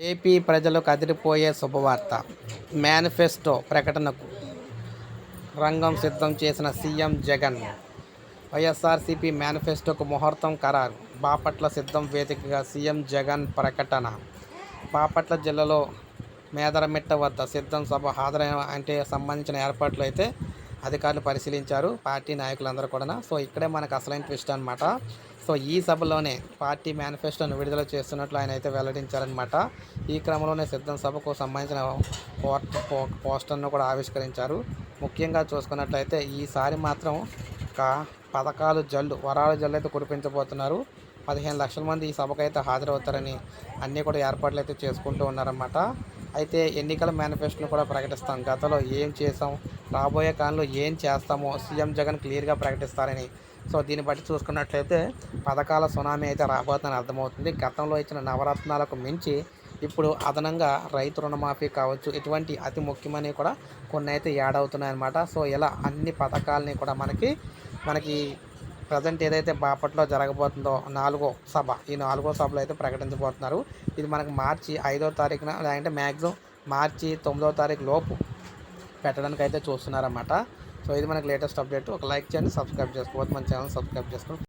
AP ప్రజలకు అదిరిపోయే శుభవార్త. మేనిఫెస్టో ప్రకటనకు రంగం సిద్ధం చేసిన సీఎం జగన్. వైఎస్ఆర్సీపీ మేనిఫెస్టోకు ముహూర్తం ఖరారు. బాపట్ల సిద్ధం వేదికగా సీఎం జగన్ ప్రకటన. బాపట్ల జిల్లాలో మేదరమిట్ట వద్ద సిద్ధం సభ హాజరైన అంటే సంబంధించిన ఏర్పాట్లు అయితే అధికారులు పరిశీలించారు పార్టీ నాయకులందరూ కూడా సో ఇక్కడే మనకు అసలైన ట్విస్ట్ అనమాట సో ఈ సభలోనే పార్టీ మేనిఫెస్టోను విడుదల చేస్తున్నట్లు ఆయన అయితే వెల్లడించారనమాట ఈ క్రమంలోనే సిద్ధం సభకు సంబంధించిన పోస్ట్ పోస్టర్ను కూడా ఆవిష్కరించారు. ముఖ్యంగా చూసుకున్నట్లయితే ఈసారి మాత్రం ఒక పథకాలు జల్లు వరాల జల్లు అయితే కురిపించబోతున్నారు. పదిహేను లక్షల మంది ఈ సభకు అయితే హాజరవుతారని అన్నీ కూడా ఏర్పాట్లు అయితే చేసుకుంటూ ఉన్నారన్నమాట. అయితే ఎన్నికల మేనిఫెస్టోను కూడా ప్రకటిస్తాం. గతంలో ఏం చేసాం రాబోయే కాలంలో ఏం చేస్తామో సీఎం జగన్ క్లియర్గా ప్రకటిస్తారని. సో దీన్ని బట్టి చూసుకున్నట్లయితే పథకాల సునామీ అయితే రాబోతుందని అర్థమవుతుంది. గతంలో ఇచ్చిన నవరత్నాలకు మించి ఇప్పుడు అదనంగా రైతు రుణమాఫీ కావచ్చు ఇటువంటి అతి ముఖ్యమైనవి కూడా కొన్ని అయితే యాడ్ అవుతున్నాయన్నమాట. సో ఇలా అన్ని పథకాలని కూడా మనకి మనకి ప్రజెంట్ ఏదైతే బాపట్లో జరగబోతుందో నాలుగో సభ ఈ నాలుగో సభలో అయితే ప్రకటించబోతున్నారు. ఇది మనకు మార్చి ఐదో తారీఖున లేదంటే మ్యాక్సిమం మార్చి తొమ్మిదో తారీఖు లోపు పెట్టడానికి అయితే చూస్తున్నారన్నమాట. సో ఇది మనకి లేటెస్ట్ అప్డేట్. ఒక లైక్ చేయండి సబ్స్క్రైబ్ చేసుకోవచ్చు మన ఛానల్ సబ్స్క్రైబ్ చేసుకోండి.